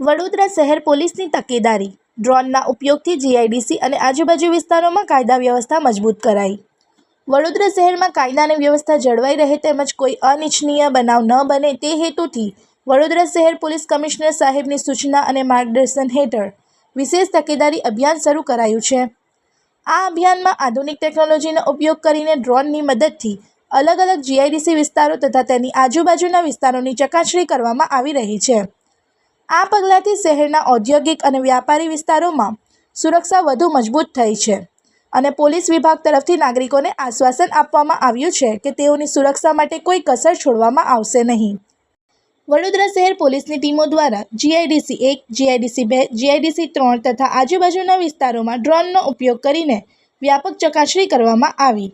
વડોદરા શહેર પોલીસની તકેદારી. ડ્રોનના ઉપયોગથી જીઆઈડીસી અને આજુબાજુ વિસ્તારોમાં કાયદા વ્યવસ્થા મજબૂત કરાઈ. વડોદરા શહેરમાં કાયદા અને વ્યવસ્થા જળવાઈ રહે તેમજ કોઈ અનિચ્છનીય બનાવ ન બને તે હેતુથી વડોદરા શહેર પોલીસ કમિશનર સાહેબની સૂચના અને માર્ગદર્શન હેઠળ વિશેષ તકેદારી અભિયાન શરૂ કરાયું છે. આ અભિયાનમાં આધુનિક ટેકનોલોજીનો ઉપયોગ કરીને ડ્રોનની મદદથી અલગ અલગ જીઆઈડીસી વિસ્તારો તથા તેની આજુબાજુના વિસ્તારોની ચકાસણી કરવામાં આવી રહી છે. આ પગલાંથી શહેરના ઔદ્યોગિક અને વ્યાપારી વિસ્તારોમાં સુરક્ષા વધુ મજબૂત થઈ છે અને પોલીસ વિભાગ તરફથી નાગરિકોને આશ્વાસન આપવામાં આવ્યું છે કે તેઓની સુરક્ષા માટે કોઈ કસર છોડવામાં આવશે નહીં. વડોદરા શહેર પોલીસની ટીમો દ્વારા જીઆઈડીસી એક, જીઆઈડીસી બે, જીઆઈડીસી ત્રણ તથા આજુબાજુના વિસ્તારોમાં ડ્રોનનો ઉપયોગ કરીને વ્યાપક ચકાસણી કરવામાં આવી.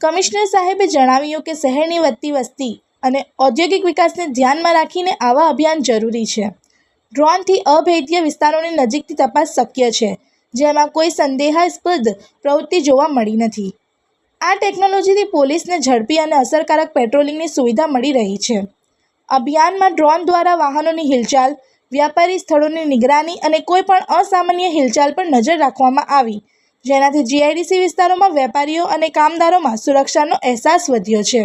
કમિશનર સાહેબે જણાવ્યું કે શહેરની વધતી વસ્તી અને ઔદ્યોગિક વિકાસને ધ્યાનમાં રાખીને આવા અભિયાન જરૂરી છે. ડ્રોનથી અભેદ્ય વિસ્તારોની નજીકથી તપાસ શક્ય છે, જેમાં કોઈ સંદેહાસ્પદ પ્રવૃત્તિ જોવા મળી નથી. આ ટેકનોલોજીથી પોલીસને ઝડપી અને અસરકારક પેટ્રોલિંગની સુવિધા મળી રહી છે. અભિયાનમાં ડ્રોન દ્વારા વાહનોની હિલચાલ, વ્યાપારી સ્થળોની નિગરાની અને કોઈ પણ અસામાન્ય હિલચાલ પર નજર રાખવામાં આવી, જેનાથી જીઆઈડીસી વિસ્તારોમાં વેપારીઓ અને કામદારોમાં સુરક્ષાનો અહેસાસ વધ્યો છે.